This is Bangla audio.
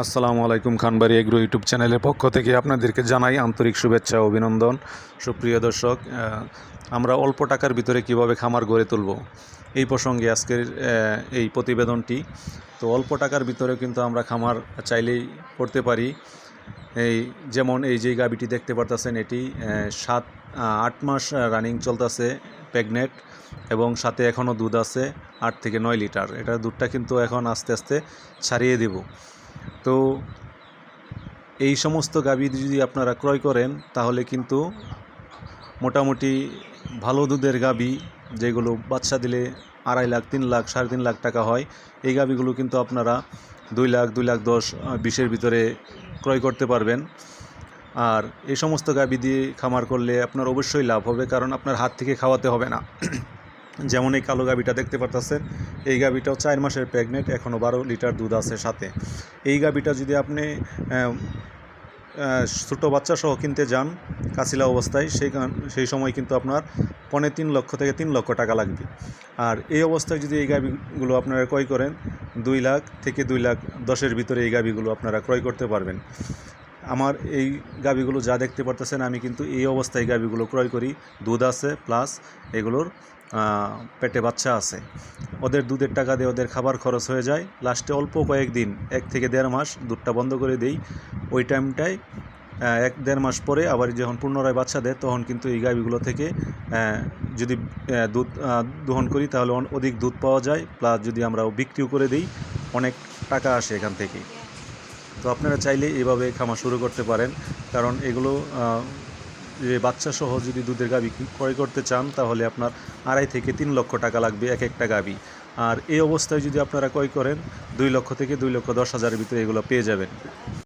আসসালামু আলাইকুম খানবাড়ি এগ্রো ইউটিউব চ্যানেলের পক্ষ থেকে আপনাদেরকে জানাই আন্তরিক শুভেচ্ছা অভিনন্দন। সুপ্রিয় দর্শক আমরা অল্প টাকার ভিতরে কীভাবে খামার গড়ে তুলব এই প্রসঙ্গে আজকের এই প্রতিবেদনটি। তো অল্প টাকার ভিতরে কিন্তু আমরা খামার চাইলেই করতে পারি। এই যেমন এই যে গাবিটি দেখতে পারতেছেন, এটি সাত আট মাস রানিং চলতেছে প্রেগনেট এবং সাথে এখনও দুধ আছে আট থেকে নয় লিটার। এটা দুধটা কিন্তু এখন আস্তে আস্তে ছাড়িয়ে দেব। তো এই সমস্ত গাভী যদি আপনারা ক্রয় করেন, তাহলে কিন্তু মোটামুটি ভালো দুধের গাভী, যেগুলো বাচ্চা দিলে আড়াই লাখ, তিন লাখ, সাড়ে তিন লাখ টাকা হয়, এই গাভীগুলো কিন্তু আপনারা দুই লাখ দুই লাখ দশ বিশের ভিতরে ক্রয় করতে পারবেন। আর এই সমস্ত গাভী দিয়ে খামার করলে আপনার অবশ্যই লাভ হবে, কারণ আপনার হাত থেকে খাওয়াতে হবে না। যেমন এই কালো গাভীটা দেখতে পারতেছেন, এই গাভীটাও চার মাসের প্রেগনেন্ট এখনও বারো লিটার দুধ আছে সাথে। এই গাভীটা যদি আপনি ছোটো বাচ্চা সহ কিনতে যান, কাছিলা অবস্থায়, সেই সেই সময় কিন্তু আপনার পনে তিন লক্ষ থেকে তিন লক্ষ টাকা লাগবে। আর এই অবস্থায় যদি এই গাভীগুলো আপনারা ক্রয় করেন, দুই লাখ থেকে দুই লাখ দশের ভিতরে এই গাভীগুলো আপনারা ক্রয় করতে পারবেন। আমার এই গাভীগুলো যা দেখতে পারতেছেন, আমি কিন্তু এই অবস্থায় গাভীগুলো ক্রয় করি, দুধ আছে প্লাস এগুলোর পেটে বাচ্চা আছে। ওদের দুধের টাকা দিয়ে ওদের খাবার খরচ হয়ে যায়। লাস্টে অল্প কয়েকদিন এক থেকে দেড় মাস দুধটা বন্ধ করে দেই। ওই টাইমটায় এক দেড় মাস পরে আবার যখন পুনরায় বাচ্চা দেয়, তখন কিন্তু এই গাভীগুলো থেকে যদি দুধ দহন করি, তাহলে অধিক দুধ পাওয়া যায়। প্লাস যদি আমরা বিক্রিও করে দিই, অনেক টাকা আসে এখান থেকে। তো আপনারা চাইলে এভাবে খামার শুরু করতে পারেন। কারণ এগুলো যে বাচ্চা সহ যদি দুধের গাভি ক্রয় করতে চান, তাহলে আপনার আড়াই থেকে তিন লক্ষ টাকা লাগবে এক একটা গাভি আর এই অবস্থায় যদি আপনারা ক্রয় করেন, দুই লক্ষ থেকে দুই লক্ষ দশ হাজারের ভিতরে এগুলো পেয়ে যাবেন।